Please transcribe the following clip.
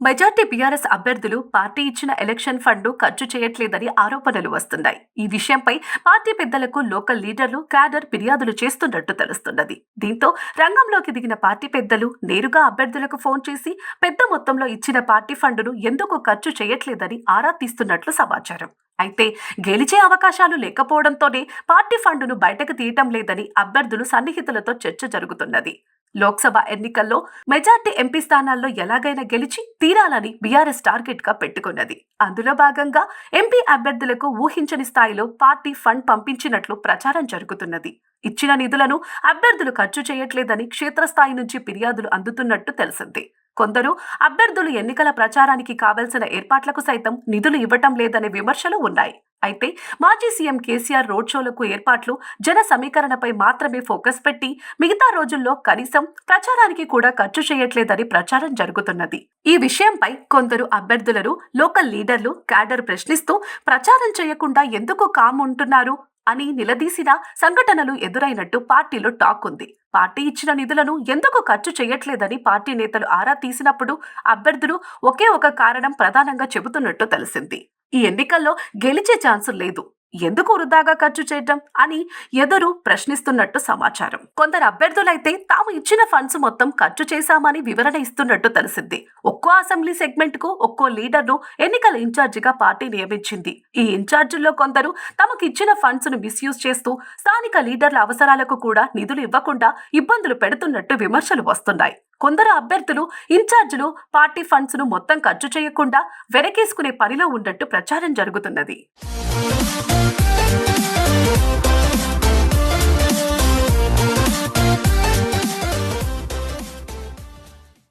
Majority BRS అభ్యర్థులు party ఇచ్చిన election fund ఖర్చు చేయట్లేదని ఆరోపణలు వస్తున్నాయి. ఈ విషయంపై పార్టీ పెద్దలకు లోకల్ లీడర్లు క్యాడర్ ఫిర్యాదులు చేస్తున్నట్టు తెలుస్తున్నది. దీంతో రంగంలోకి దిగిన పార్టీ పెద్దలు నేరుగా అభ్యర్థులకు ఫోన్ చేసి పెద్ద మొత్తంలో ఇచ్చిన పార్టీ ఫండును ఎందుకు ఖర్చు చేయట్లేదని ఆరా తీస్తున్నట్లు సమాచారం. అయితే గెలిచే అవకాశాలు లేకపోవడంతోనే పార్టీ ఫండును బయటకు తీయటం లేదని అభ్యర్థులు సన్నిహితులతో చర్చ జరుగుతున్నది. లోక్సభ ఎన్నికల్లో మెజార్టీ ఎంపీ స్థానాల్లో ఎలాగైనా గెలిచి తీరాలని బీఆర్ఎస్ టార్గెట్గా పెట్టుకున్నది. అందులో భాగంగా ఎంపీ అభ్యర్థులకు ఊహించని స్థాయిలో పార్టీ ఫండ్ పంపించినట్లు ప్రచారం జరుగుతున్నది. ఇచ్చిన నిధులను అభ్యర్థులు ఖర్చు చేయట్లేదని క్షేత్రస్థాయి నుంచి ఫిర్యాదులు అందుతున్నట్టు తెలిసింది. కొందరు అభ్యర్థులు ఎన్నికల ప్రచారానికి కావలసిన ఏర్పాట్లకు సైతం నిధులు ఇవ్వటం లేదనే విమర్శలు ఉన్నాయి. అయితే మాజీ సీఎం కేసీఆర్ రోడ్ షోలకు ఏర్పాట్లు జన సమీకరణపై మాత్రమే ఫోకస్ పెట్టి మిగతా రోజుల్లో కనీసం ప్రచారానికి కూడా ఖర్చు చేయట్లేదని ప్రచారం జరుగుతున్నది. ఈ విషయంపై కొందరు అభ్యర్థులను లోకల్ లీడర్లు క్యాడర్ ప్రశ్నిస్తూ ప్రచారం చేయకుండా ఎందుకు కామ్ ఉంటున్నారు అని నిలదీసిన సంఘటనలు ఎదురైనట్టు పార్టీలో టాక్ ఉంది. పార్టీ ఇచ్చిన నిధులను ఎందుకు ఖర్చు చేయట్లేదని పార్టీ నేతలు ఆరా తీసినప్పుడు అభ్యర్థులు ఒకే ఒక కారణం ప్రధానంగా చెబుతున్నట్టు తెలిసింది. ఈ ఎన్నికల్లో గెలిచే ఛాన్సు లేదు. ఎందుకు వృధాగా ఖర్చు చేయటం అని ఎదురు ప్రశ్నిస్తున్నట్టు సమాచారం. కొందరు అభ్యర్థులైతే తాము ఇచ్చిన ఫండ్స్ మొత్తం ఖర్చు చేశామని వివరణ ఇస్తున్నట్టు తెలిసింది. ఒక్కో అసెంబ్లీ సెగ్మెంట్కు ఒక్కో లీడర్ను ఎన్నికల ఇన్ఛార్జిగా పార్టీ నియమించింది. ఈ ఇన్ఛార్జీల్లో కొందరు తమకు ఇచ్చిన ఫండ్స్ను మిస్యూజ్ చేస్తూ స్థానిక లీడర్ల అవసరాలకు కూడా నిధులు ఇవ్వకుండా ఇబ్బందులు పెడుతున్నట్టు విమర్శలు వస్తున్నాయి. కొందరు అభ్యర్థులు ఇన్ఛార్జీలు పార్టీ ఫండ్స్ను మొత్తం ఖర్చు చేయకుండా వెనకేసుకునే పనిలో ఉన్నట్టు ప్రచారం జరుగుతున్నది.